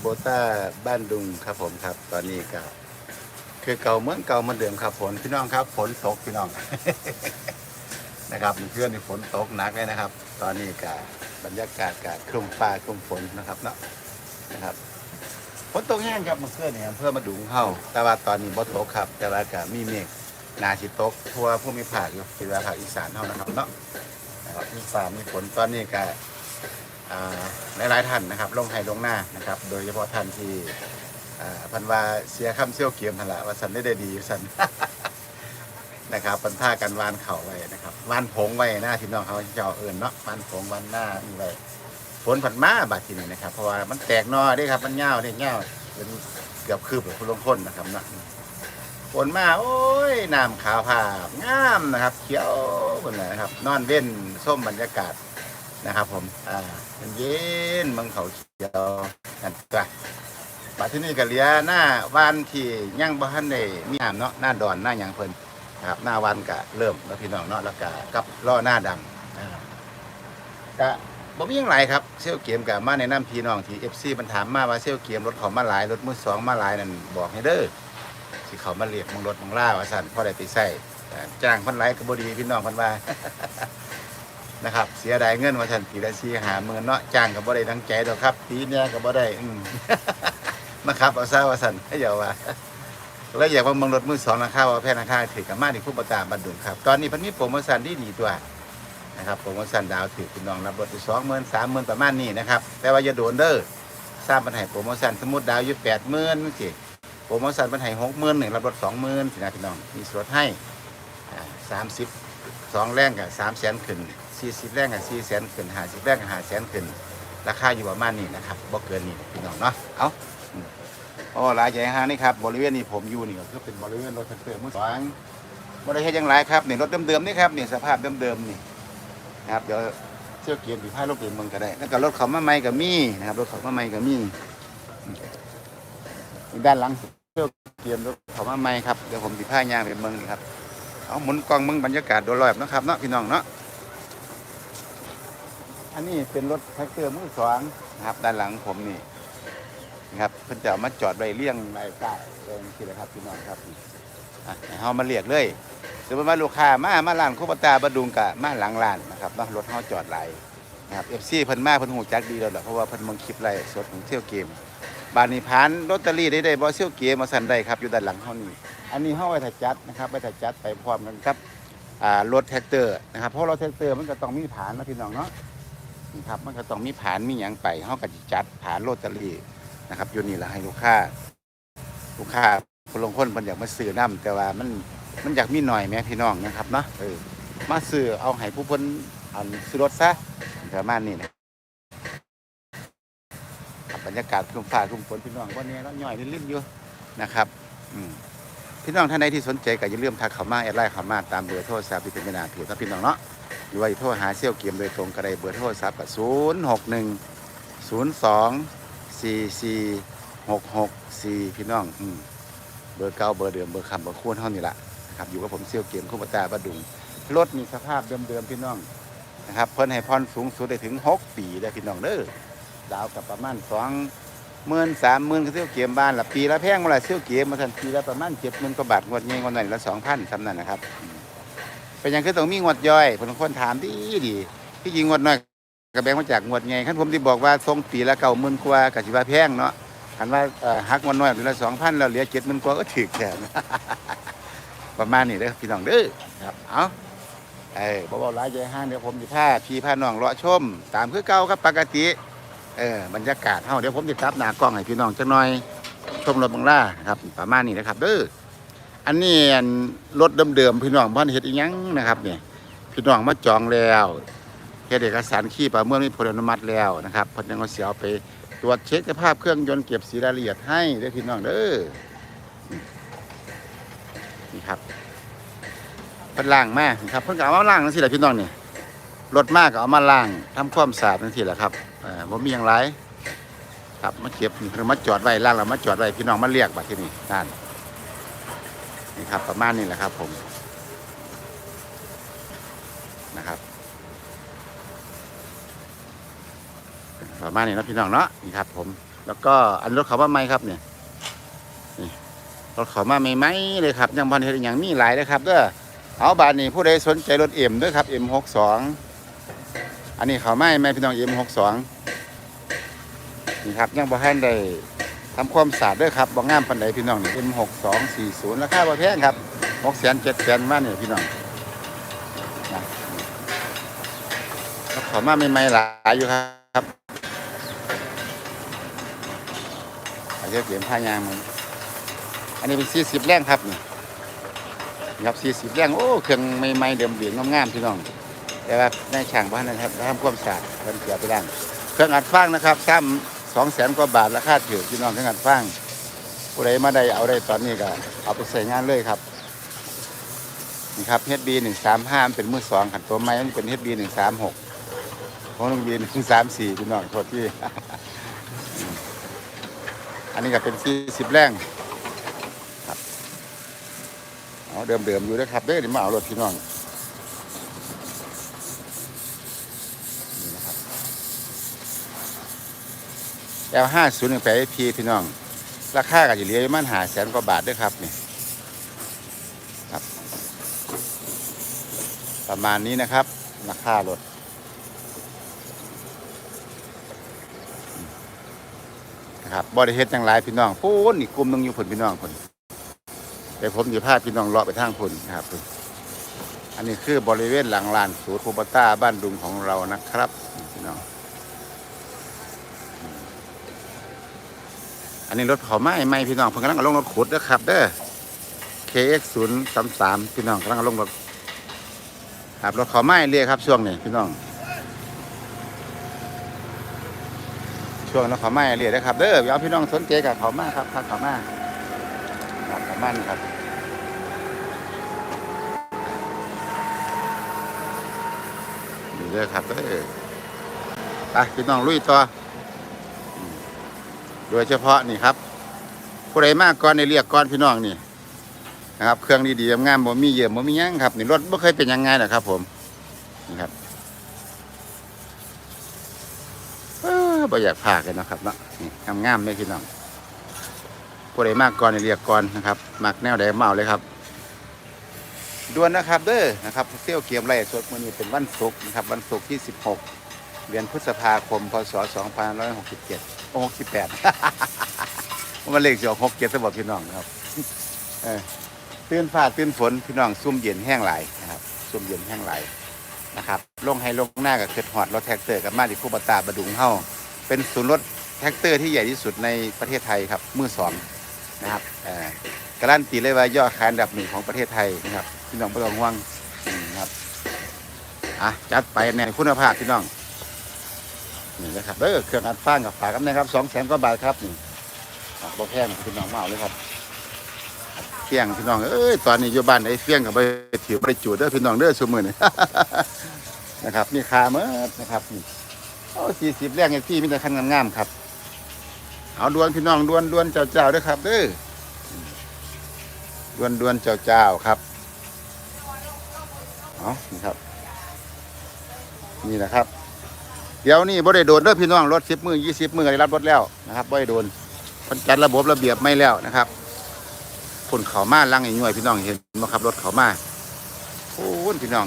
โบต้าบ้านดุงครับผมครับ ตอนนี้ก็คือเก่าเหมือนเก่ามือนเดิมครับฝนพี่น้องครับฝนตกพี่น้อง นะครับเพื่อนนี่ฝนตกหนักเลยนะครับ ตอนนี้ก็บรรยากาศก็คลุมฟ้าคลุมฝนนะครับเนาะนะครับฝนตกแห้งครับเมื่อคืนนี่เพื่อมาดุงเข้าแต่ว่าตอนนี้บ่ตกครับ แต่ว่าก็มีเมฆนาชิตกทั่วผู้มีภาอยู่คือว่าภาคอีสานเท่านั้นเนาะนะครับมีฟ้ามีฝนตอนนี้ก็ หลายๆท่านนะครับลงให้ลงหน้านะครับ โดยเฉพาะท่านที่พันวาเสียคำเซี่ยวเกียมทันละว่าสันได้ได้ดีสันนะครับปันท่ากันวานเข่าไว้นะครับวานผงไว้หน้าที่น้องเขาเจ้าเอิญเนาะวานผงวานหน้านี่ไว้ฝนผันมาบาดทีนี้นะครับ เพราะว่ามันแตกนอได้ครับมันเง่าได้เง่าเป็นเกือบคืบแบบคุณลงพ้นนะครับนะฝนมาโอ้ยน้ำขาวผ่างามนะครับ เขียวหมดเลยนะครับ นอนเว้นส้มบรรยากาศ นะครับ ผมอ่ามันเย็นมืองเขาเขียวนั่นจ้ะบัดที่นี่ก็เหลียหน้าว่านที่ยังบ่ทันได้มีน้ำเนาะหน้าดอนหน้าหยังเพิ่นครับหน้าวันก็เริ่มแล้วพี่น้องเนาะแล้วก็กับล่อหน้าดำอ่าก็บ่มีหยังหลายครับเซลเกมก็มาแนะนำพี่น้องที่ FC มันถามมาว่าเซลเกมรถเขามาหลายรถมือสองมาหลายนั่นบอกให้เด้อสิเขามาเรียกมึงรถมึงล่าว่าซั่นพอได้ไปใช้อ่จ้างพิ่นหลายก็บ่ดีพี่น้องพิ่นว่า นะครับ เสียดายเงินว่าฉันปีละสี่หาหมื่นเนาะจ้างกับบ่ได้ทั้งใจดอกครับปีเนี้ยกับบ่ได้อืมมาครับเอาซะว่าสันให้เยาว่าแล้วอยากว่าเมืองรถมือสองราคาว่าแพงราคาถือกับมาที่ผู้ประตามบันดุงครับ ตอนนี้พันมีโปรโมชั่นที่ดีตัวนะครับโปรโมชั่นดาวถือคุณน้องรับรถสองหมื่นสามหมื่นประมาณนี้นะครับแต่ว่าอย่าโดนเด้อทราบปัญหาโปรโมชั่นสมมติดาวอยู่แปดหมื่นสิโปรโมชั่นปัญหาหกหมื่นหนึ่งรับรถสองหมื่นสินะพี่น้องมีส่วนให้สามสิบสองแรงกับสามแสนขึ้น สี่สิบแรงกับสี่แสนขึ้นห้าสิบแรงกับห้าแสนขึ้น ราคาอยู่ประมาณนี้นะครับบ่เกินนี้พี่น้องเนาะเอาอ๋อหลายใหญ่ฮะนี่ครับบริเวณนี้ผมอยู่นี่ก็คือเป็นบริเวณรถแท็กเตอร์มือสองบริเวณยังไรครับนี่รถเดิมๆนี่ครับนี่สภาพเดิมๆนี่นะครับเดี๋ยวเที่ยวเกียร์ผีผ้ารถเกียร์เมืองก็ได้แล้วก็รถเขามาใหม่ก็มีนะครับรถเขามาใหม่ก็มีอืมนี่ด้านหลังเที่ยวเกียร์รถเขามาใหม่ครับเดี๋ยวผมผีผ้ายางไปเมืองนี่ครับเอาหมุนกล้องเมืองบรรยากาศโดยรอบนะครับเนาะพี่น้องเนาะ อันนี้เป็นรถแท็กเตอร์มือสองนะครับ ด้านหลังผมนี่นะครับเพิ่นจะเอามาจอดไว้เลี้ยงรายการเองที่ละครับพี่น้องครับอะให้เฮามาเรียกเลยสมมติว่าลูกค้ามามาร้านคุปตาบดุงกะมาหลังร้านนะครับเนาะรถเฮาจอดหลายนะครับ FC เพิ่นมาเพิ่นฮู้จักดีแล้วล่ะเพราะว่าเพิ่นเบิ่งคลิปไลฟ์สดของเที่ยวเกมบานนี้ผ่านลอตเตอรี่ได้ได้บ่เที่ยวเกมมาสั่นได้ครับอยู่ด้านหลังเฮานี่อันนี้เฮาไว้ถ้าจัดนะครับไว้ถ้าจัดไปพร้อมกันครับอ่ารถแท็กเตอร์นะครับเพราะรถแท็กเตอร์มันก็ต้องมีฐานนะพี่น้องเนาะ นะครับมันก็ต้องมีผานมีอย่างไปเขาก็จะจัดผานโรตารี่นะครับอยู่นี่แหละให้ลูกค้าลูกค้าคนลงคนมันอยากมาซื้อน้ำแต่ว่ามันมันอยากมีหน่อยแหม่พี่น้องนะครับเนาะเออมาซื้อเอาให้ผู้เพิ่นอันซื้อรถซะประมาณนี้นะบรรยากาศคลุมฟ้าคลุมฝนพี่น้องวันนี้แล้วย่อยลิ้นๆอยู่นะครับอืมพี่น้องท่านใดที่สนใจก็อย่าลืมทักเขามาแอดไลน์เขามาตามเบอร์โทรศัพท์ที่เป็นกระดาผิวถ้าพี่น้องเนาะ หรือว่าโทรหาเซี่ยวเกียมโดยตรงก็ได้เบอร์โทรศัพท์กับศูนย์หกหนึ่งศูนย์สองสี่สี่หกหกสี่พี่น้องอืมเบอร์เก้าเบอร์เดิมเบอร์คำเบอร์คูณเท่านี้ละนะครับอยู่กับผมเซี่ยวเกียมคู่ปตาบดุงรถมีสภาพเดิมๆพี่น้องนะครับเพิ่นให้พรสูงสุดได้ถึงหกปีได้พี่น้องเด้อดาวกับประมาณสองหมื่นสามหมื่นก็เซี่ยวเกียมบ้านละปีละแพงเวลาเซี่ยวเกียมมาทันปีละประมาณเจ็ดหมื่นกว่าบาทงวดเงี้ยงวดหนละสองพันสำนันนะครับ เป็นหยังคือต้องมีงวดย่อยผมคนถามดีดีที่จริงงวดน้อยกระแบงมาจากงวดไงขั้นผมที่บอกว่าทรงปีละเก่าหมื่นกว่ากะสิว่าแพงเนาะคันว่าเอ่อหักงวดน้อยหรือละสองพันแล้วเหลือเจ็ดหมื่นกว่าก็ถึกแค่ประมาณนี้เด้อพี่น้องเด้อครับเอาเออบอกว่าหลายใจห้างเดี๋ยวผมจะพาพี่พาน้องเลาะชม ตามคือเก่าครับปกติเออบรรยากาศเฮาเดี๋ยวผมจะทับหน้ากล้องให้พี่น้องจักหน่อย ชมรถบังล่าครับประมาณนี้นะครับเด้อ อันนี้รถเดิมๆพี่น้องบ้านเฮ็ดอีหยังนะครับเนี่ยพี่น้องมาจองแล้วเฮ็ดเอกสารขี้ประเมื่อมีผลอนุมัติแล้วนะครับพนยังเอาเสียเอาไปตรวจเช็คสภาพเครื่องยนต์เก็บสีรายละเอียดให้เด้อพี่น้องเด้อนี่ครับเพิ่นล้างมานะครับเพิ่นก็เอามาล้างจังซี่แหละพี่น้องเนี่ยรถมากก็เอามาล้างทำความสะอาดจังซี่แหละครับเอ่อบ่มีหยังหลายครับมาเก็บนี่เพิ่นมาจอดไว้ล้างแล้วมาจอดไว้พี่น้องมาเรียกบัดที่นี่นั่น นี่ครับประมาณนี้แหละครับผมนะครับประมาณนี้นะพี่น้องเนาะนี่ครับ ผม แล้วก็อันรถเขามาใหมครับเนี่ยนี่รถเขามาใหม่ๆเลยครับ ยังพันเห็นอย่างมีหลายเลยครับเด้อเอาบานนี้ผู้ใดสนใจรถเอ็มด้วยครับ M62 อันนี้เขาไม่ไม่พี่น้อง M62 นี่ครับยังบ่ทันได้ ทำความสะอาดด้วยครับบ่งงามปันใดพี่น้องนี่ M6240 ราคาบ่แพงครับ6 7 0 0 0มาเนี่ยพี่น้องนะรถเขามาใหม่ๆหลายอยู่ครับอาจจะเปลี่ยนผ้ายางมันอันนี้เป็นสี่สิบแรงครับนี่ครับสี่สิบแรงโอ้เครื่องใหม่ๆเดิมเบียงงามๆพี่น้อง แต่ว่าในช่างบ้านนะครับทำความสะอาดเพิ่นเสียไปด้านเครื่องอัดฟางนะครับซ้ำ สองแสนกว่าบาทราคาถือพี่น้องเครื่งอัดฟางผู้ใดมาได้เอาได้ตอนนี้ก็เอาไปใส่งานเลยครับนี่ครับ HB หนึ่งสามห้าเป็นมือสองขันตัวไม้มันเป็น HB หนึ่งสามหกของลุงบีหนึ่งสามสี่พี่น้องโทษที่ อันนี้ก็เป็นสี่สิบแรงครับเอาเดิมเดิมๆอยู่นะครับเด้อเดี๋ยวมาเอารถพี่น้องนี่นะครับ แลห้าศูนย์หนึ่งแปดพีพี่น้อง ราคาก็จะเหลือประมาณหาแสนกว่าบาทเด้วยครับนี่ครับ ประมาณนี้นะครับ ราคารถนะครับบริเฮ็ดจังหลพี่น้องพูนอีกกลุ่มนึงอยู่ผลพี่น้องผลแต่ผมจะพาพพี่น้องเลาะไปทางผลนะครับอันนี้คือบริเวณหลังลานสูตรโคบต้าบ้านดุงของเรานะครับพี่น้อง อันนี้รถเขาไหม้ไม้พี่น้องเพิ่งกำลังลงรถขุดนะครับเด้อ KX 0 3 3พี่น้องกำลังลงรถครับรถเขาไหม้เรียกครับช่วงนี้พี่น้อง ช่วงนั้นเขามาเรียนนะครับเด้อเอาพี่น้องสนใจกับเขามาครับครับเขามาครับเขามานี่ครับนี่เด้อครับเด้อไปพี่น้องลุยต่อ โดยเฉพาะนี่ครับผู้ใดมากก่อนในเรียกก่อนพี่น้องนี่นะครับเครื่องดีๆงามบ่มีเยี่ยมบ่มีหยังครับนี่รถบ่เคยเป็นยังไงหรอกครับ ผมนี่ครับบ่อยากพากันนะครับเนาะนี่งามๆเลยพี่น้องผู้ใดมากก่อนในเรียกก่อนนะครับมักแนวใดเมาเลยครับด่วนนะครับเด้อนะครับเซี่ยวเกียมไร่สดมือนี้เป็นวันศุกร์นะครับวันศุกร์ที่ 16 เดือนพฤษภาคม พศ 2567 โอ้68มันเลขสิออก67ซะบ่พี่น้องครับเตื่นฟ้าตื่นฝนพี่น้องซุ่มเย็นแห้งไหลนะครับซุ่มเย็นแห้งไหลนะครับลงให้ลงหน้ากับเกิดหอดรถแท็กเตอร์กับมาดิคูบตาบดุงเฮาเป็นศูนย์รถแท็กเตอร์ที่ใหญ่ที่สุดในประเทศไทยครับมือสองนะครับการันตีเลยว่ายอดขายอันดับหนึ่งของประเทศไทยนะครับพี่น้องไม่ต้องห่วงอืมครับอะจัดไปในคุณภาพพี่น้อง นี่นะครับเออเครื่องอัดฟางกับฝากับนะครับสองแสนกว่าบาทครับนี่อะบ่แพงพี่น้องมาเอาเลยครับเฟี้ยงพี่น้องเอ้ยตอนนี้อยู่บ้านไอ้เฟี้ยงกับไปถือไปจูดเด้อพี่น้องเด้อสมือนี่นะครับนี่คาเมื่นะครับนี่โอ้สี่สิบแรงไอ้ที่มีแต่คันงามๆครับ เอาดวนพี่น้องดวนดวนเจ้าเจ้าๆด้วยครับเด้อดวนดวนเจ้าเจ้าๆครับเอานี่ครับ นี่นะครับ ดี๋ยวนี้บ่ได้โดนเด้อพี่น้องรถสิบมือยี่สิบมือได้รับรถแล้วนะครับบ่ได้โดนมันจัดระบบระเบียบไม่แล้วนะครับคนเขามาลังไอ้หน่วยพี่น้องเห็นไหมครับรถเขามาโอ้พี่น้อง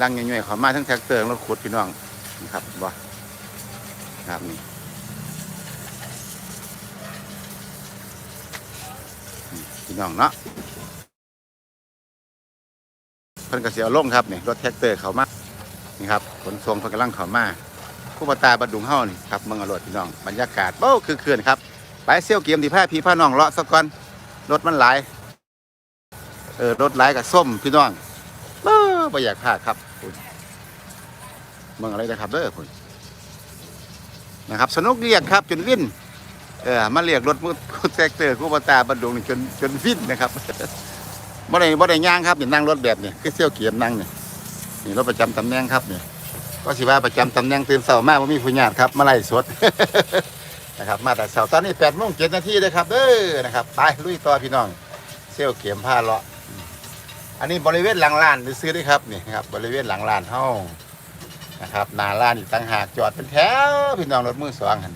ลังใหญ่ๆเขามาทั้งแท็กเตอร์รถขุดพี่น้องนะครับบ่ครับนี่นี่พี่น้องเนาะเพิ่นก็เสียลงครับนี่รถแท็กเตอร์เขามา นี่ครับขนส่งพกำลังเขามาผู้ปตาบัดดุงเฮานี่ครับเมืองอรดพี่น้องบรรยากาศโอ้คือเขื่อนครับไปเซี่ยวเกียมที่ผ้าพี่ผ้าน้องเลาะสักก่อนรถมันหลายเออรถหลายกับส้มพี่น้องเออไม่อยากพลาดครับคุณเมืองอะไรนะครับเด้อคุณนะครับ สนุกเรียกครับจนวิ่นเออมาเรียกรถมุดแทรกเตอร์กูปตาบันดงนี่จนจนวิ่นนะครับบ่ได้บ่ได้ย่างครับนี่นั่งรถแบบนี้คือเซี่ยวเกียมนั่งเนี่ นี่รถประจำตำแหน่งครับนี่ก็สิว่าประจำตำแหน่งตื่นเช้ามากว่ามีผู้ญาติครับมาไล่สด นะครับ มาแต่เช้าตอนนี้แปดโมงเจ็ดนาทีเลยครับเด้อนะครับไปลุยต่อพี่น้องเซี่ยวเกียมผ้าเลาะอันนี้บริเวณหลังลานซื้อได้ครับนี่ครับบริเวณหลังลานเฮานะครับหนาลานอีกต่างหากจอดเป็นแถวพี่น้องรถมือสองหัน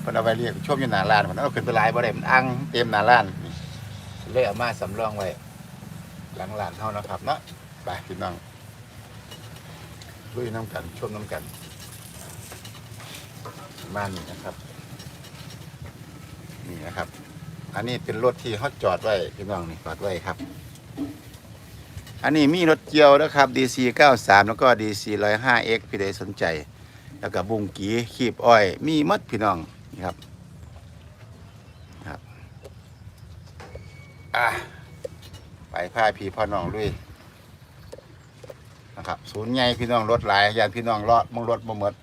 เพิ่นเอาไปเรียกชมอยู่หนาลานมันเอาขึ้นไปหลายบ่ได้มันอังเต็มหนาลานนี่เลยเอามาสำรองไว้หลังลานเท่านะครับเนาะไปพี่น้อง ลุยน้ำกันชมน้ำกันมานี่นะครับ นี่นะครับ อันนี้เป็นรถที่เขาจอดไว้พี่น้องนี่จอดไว้ครับ อันนี้มีรถเกียวนะครับ DC 93 แล้วก็ DC 105X พี่ใดสนใจ แล้วก็บุงกีขีบอ้อย มีมัดพี่น้องนี่ครับครับ อะไปพาพี่พ่อน้องด้วย นะครับศูนย์ใหญ่พี่น้องรถหลายยานพี่น้องเลาะมองรถบ่หมด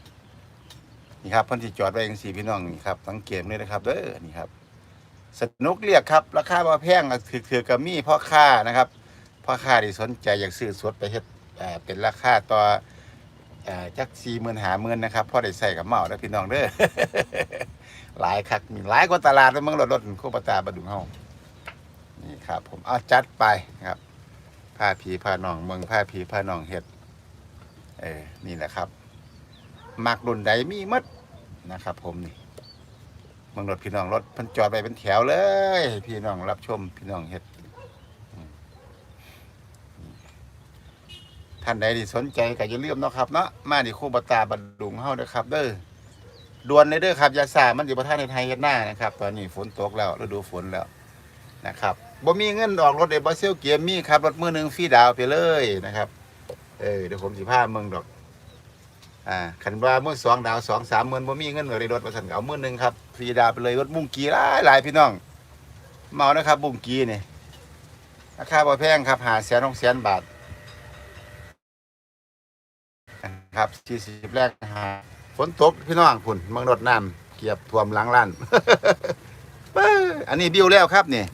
นี่ครับเพิ่นที่จอดไว้จังสี่พี่น้องนี่ครับสังเกตเลยนะครับเด้อนี่ครับ สนุกเรียกครับราคาบ่แพงถือถือกับมีพ่อค้านะครับพ่อค้าที่สนใจอยากซื้อสดไปเฮ็ดเป็นราคาต่ออจักสี่หมื่นหาหมื่นนะครับพ่อได้ใส่กับเมาแล้วพี่น้องเด้อหลายคักมีหลายกว่าตลาดแล้วมึงรถรถโคปตาบดุงเฮานี่ครับ ผมเอาจัดไปครับ ผ้าผีผ้าหนองเมืองผ้าผีผ้าหนองเฮ็ดเออนี่แหละครับมักรุ่นใดมีมัดนะครับ ผมนี่เมืองรถพี่น้องรถพันจอดไปเป็นแถวเลย พี่น้องรับชมพี่น้องเฮ็ดท่านใดที่สนใจก็อย่าลืมเนาะครับเนาะมาที่คู่บตาบัดดุงเฮาเด้อครับ เด้อด่วนเลยเด้อครับยาซ่ามันอยู่ประเทศในไทยเฮ็ดหน้านะครับ ตอนนี้ฝนตกแล้วฤดูฝนแล้วนะครับ บ่มีเงินออกรถเดบเซลเกียร์มีครับรถมือหนึ่งฟรีดาวไปเลยนะครับ เออเดี๋ยวผมสิพาเมืองดอก อ่าคันว่ามื่อสองดาวสองสามหมื่นบ่มีเงินเลยรถประสันเก็เอามือหนึ่งครับฟรีดาวไปเลยรถบุ้งกีหลายหลายพี่น้อง เมานะครับ บุ้งกีเนี่ยราคาบ่แพงครับหาแสนหกแสนบาทครับสี่สิบแรกหาฝนตกพี่น้องฝุ่นเมืองรดน้ำเกียบท่วมหลังล้านอันนี้บิวแล้วครับเนี่ย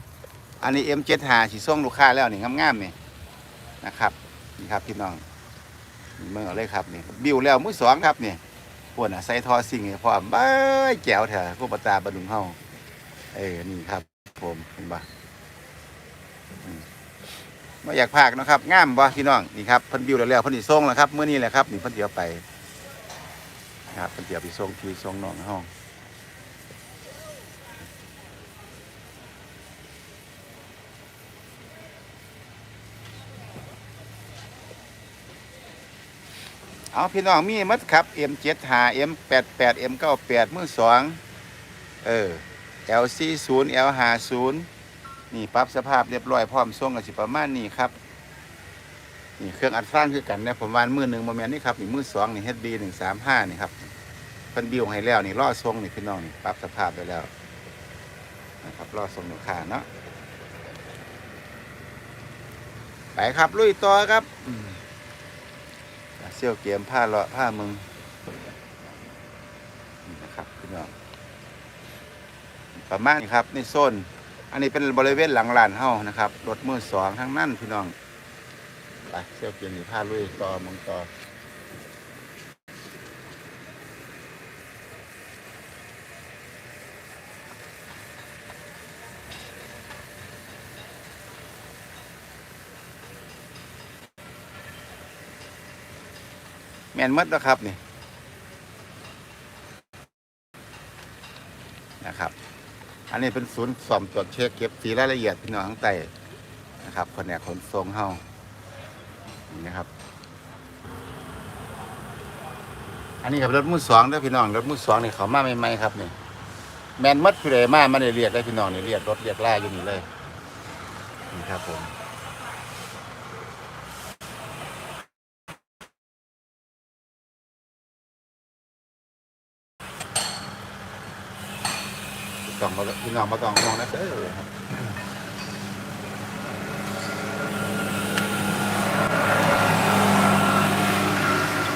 อันนี้เอ็มเจ็ดหาสีส้มลูกค้าแล้วนี่งามๆนี่นะครับนี่ครับพี่น้องเมืองเอเลยครับนี่บิวแล้วมือสองครับนี่พวกน่ะใส่ทอสิ่งพร้อมบ้ยแจ๋วเถอะพวกปตาบดุงเฮาเออนี่ครับ ผมเห็นปะมาอยากพากนะครับงามบ่พี่น้องนี่ครับพิ่นบิวแล้วแล้วพิ่นสิส่งแล้วครับเมื้อนี้แหละครับนี่พิ่นเดียวไปนะครับพิ่นเดียวไปส่งที่ส่งน้องห้อง เอาพี่น้องมีมัดครับ M75 M88 M98 มือสองเออ L40 L50 นี่ปรับสภาพเรียบร้อยพร้อมส่งกันสิประมาณนี้ครับนี่เครื่องอัดฟังคือกันนะผมวานมือหนึ่งโมเมนต์นี่ครับนี่มือสองนี่ HB หนึ่งสามห้านี่ครับเพิ่นบิวให้แล้วนี่ล่อทรงนี่พี่น้องนี่ปรับสภาพไปแล้วนะครับล่อทรงหนูขาเนาะไปครับลุยต่อครับอื เซี่ยวเกียมผ้าเลาะผ้ามึงนี่นะครับพี่น้องประมาณนี้ครับนี่โซนอันนี้เป็นบริเวณหลังลานเฮานะครับรถมือสองทั้งนั้นพี่น้องไปเซี่ยวเกียมหรือผ้าลุยต่อมึงต่อ แมนหมดแล้วครับนี่นะครับ อันนี้เป็นศูนย์ซ่อมตรวจเช็คเก็บสีรายละเอียดพี่น้องทั้งไตนะครับแผนกขนส่งเฮานี่นะครับ อันนี้ครับรถมือสองเด้อพี่น้องรถมือสองนี่เขามาใหม่ๆครับนี่แมนมัดผู้ใดมามาได้เรียกได้พี่น้องนี่เรียกรถเรียกล่าอยู่นี่เลยนี่ครับผม ต้องมาพี่น้องมาต้องมองนะเด้อ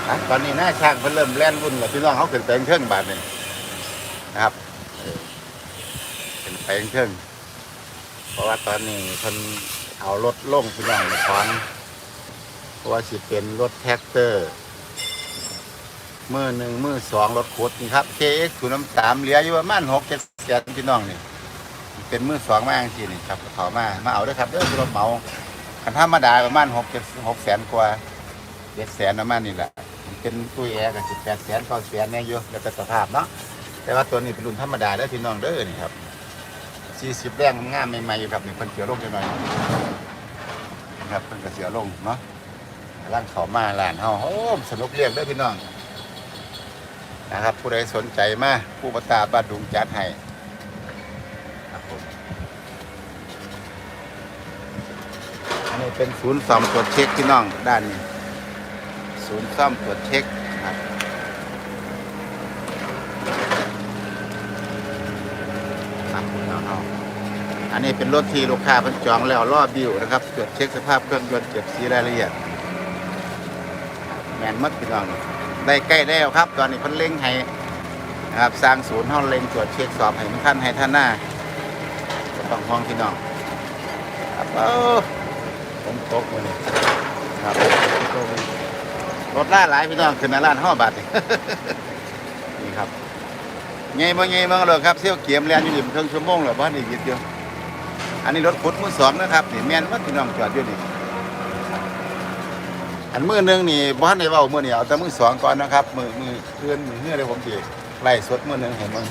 ครับตอนนี้หน้าช่างเพิ่นเริ่มแล่นวุ่นแล้วพี่น้องเขาขึ้นไปเครื่องบาทนี่นะครับเออขึ้นไปเครื่องเพราะว่าตอนนี้เพิ่นเอารถลงพี่น้องถอนเพราะว่าสิเป็นรถแท็กเตอร์มือหนึ่งมือสองรถขุดนี่ครับ KX ศูนย์น้ำสามเหลืออยู่ประมาณหกเจ็ด แสนพี่น้องนี่เป็นมือสองมากจริงๆนี่ครับเขามามาเอาด้วยครับเด้อรถเหมาคันธรรมดาประมาณหกเจ็ดหกแสนกว่าเจ็ดแสนประมาณนี่แหละเป็นตู้แอร์กับสิบแปดแสนเก้าแสนเนี่ยอยู่แล้วแต่สภาพเนาะแต่ว่าตัวนี้เป็นรุ่นธรรมดาแล้วพี่น้องเด้อนี่ครับสี่สิบแรงงามใหม่ๆอยู่ครับนี่เพิ่นเสียลงจังหน่อยนะครับเพิ่นก็เสียลงเนาะร่างเขามาลานเฮาโอ้สนุกเรียกเด้อพี่น้องนะครับผู้ใดสนใจมาผู้ประตาบ้านดุงจัดให้ครับผมอั นนี้เป็นศูนย์ซ่อมตรวจเช็คพี่น้องด้านนี้ ศูนย์ซ่อมตรวจเช็คครับอันนี้เป็นรถที่ลูกค้าเพิ่นจองแล้วรอบบิวนะครับตรวจเช็คสภาพเครื่องยนต์เก็บสีรายละเอียดแมนมัดพี่น้องได้ใกล้แล้วครับ ตอนนี้เพิ่นเร่งให้นะครับสร้างศูนย์ห้องเร่งตรวจเช็คสอบให้ท่านให้ท่านหน้าก็ต้องห้องพี่น้องครับเออ ผมตกเลยครับตกเลยรถล่าหลายพี่น้องขึ้นมาล้านห้าบาทนี่นี่ครับไงบ่ไงบ่เลยครับเที่ยวเกียมแลนอยู่นี่เป็นครึ่งชั่วโมงแล้วบ้านอีกนิดเดียวอันนี้รถขุดมือสองนะครับนี่แม่นว่าพี่น้องจอดอยู่นี่อันมือหนึงนี่บ้านในเว้ามือนี่เอาแต่มือสองก่อนนะครับ มือมือเพื่อนมือเฮือเลยผมสิไล่สดมือหนึงให้มึง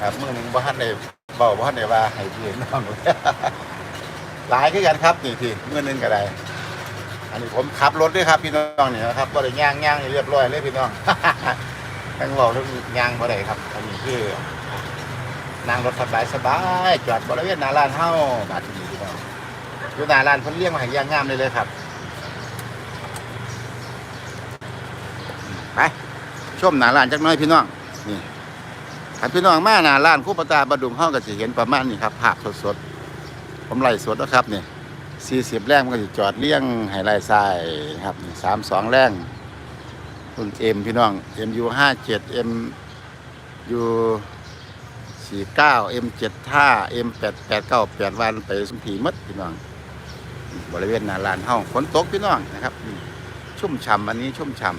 ครับมือหนึงบ้านในเว้าบ้านในว่าให้พี่น้อง หลายคือกันครับนี่พี่มือนึงก็ได้อันนี้ผมขับรถด้วยครับพี่น้องเนี่ยนะครับก็เลยย่างย่างเรียบร้อยเลยพี่น้องทั้งบอกทั้งย่างบ่ได้ครับ อันนี้คือนั่งรถสบายสบายจอดบริเวณหน้าร้านเฮ้าบาดนี้พี่น้องอยู่หน้าร้านเพิ่นเลี้ยงมาให้ย่างงามเลยเลยครับไปชมหน้าร้านจักน้อยพี่น้องนี่ถ้าพี่น้องมาหน้าร้านคู่ปตาบดุงเฮาก็สิเห็นประมาณนี้ครับภาพสดๆ ผมไล่สดนะครับเนี่สี่สิบแรงมันก็จะจอดเลี้ยงให้ไล่ทรายครับสามสองแรงรุ่นเอ็มพี่น้องเอ็มยูห้าเจ็ดเอ็มยูสี่เก้าเอ็มเจ็ดห้าเอ็มแปดแปดเก้าแปดวันไปสุมผีมัดพี่น้อง บริเวณนาลานห้องฝนตกพี่น้องนะครับ ชุ่มฉ่ำอันนี้ชุ่มฉ่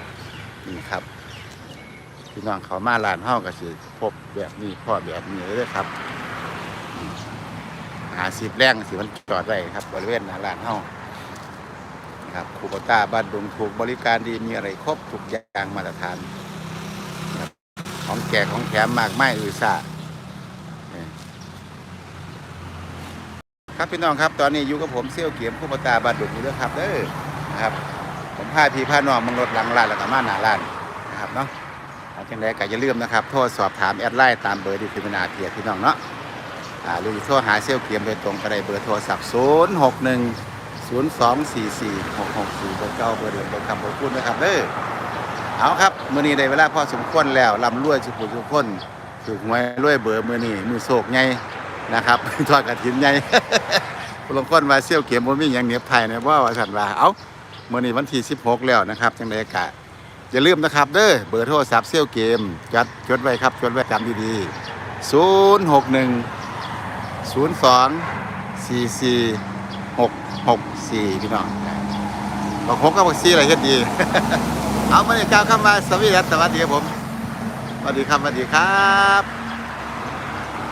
ำนี่ครับ พี่น้องเขามาลานห้องก็สิพบแบบนี้พ่อแบบนี้เลยครับ หาสิบแรงสิมันจอดไว้ครับ บริเวณหน้าร้านเฮาครับคูโบต้าบ้านดุงถูกบริการดีมีอะไรครบทุกอย่างมาตรฐานของแจกของแถมมากไม่อือซ่าครับพี่น้องครับตอนนี้อยู่กับผมเซี่ยวเกียมคูโบต้าบ้านดุงอยู่ด้วยครับเด้อนะครับ ผมพาพี่พาน้องมังรถหลังร้านแล้วก็มาหน้าร้านนะครับเนาะอาจังไดก็อย่าลืมนะครับ โทรสอบถามแอดไลน์ตามเบอร์ที่ขึ้นาเพียพี่น้องเนาะ หรือโทรหาเซลเกียมโดยตรงก็ได้เบอร์โทรศัพท์ 0 6 1 0 2 4 4 6 6 4เบอร์เก้าเบอร์เดิมเบอร์คำเบอร์พูดนะครับเด้อเอาครับมื้อนี้ได้เวลาพอสมควรแล้วลำรวยสุขุทุกคนถูกหวยรวยเบอร์มื้อนี้มือโศกไงนะครับทอดกระถินไงปลงคนว่าเซี่ยวเกียมบ่มีหยังเหนียบไทยนะว่าว่าซั่นว่าเอ้ามื้อนี้วันที่16 แล้วนะครับจังได๋กะอย่าลืมนะครับเด้อเบอร์โทรศัพท์เซี่ยวเกมจัดจดไว้ครับจดไว้จำดีๆ061 ศูนย์สองสี่สี่หกหกสี่พี่น้องบอกหกกับบอกสี่อะไรก็ดี เอามาในกล่าวคำมาสวัสดีครับสวัสดีครับผมสวัสดีครับสวัสดีครับ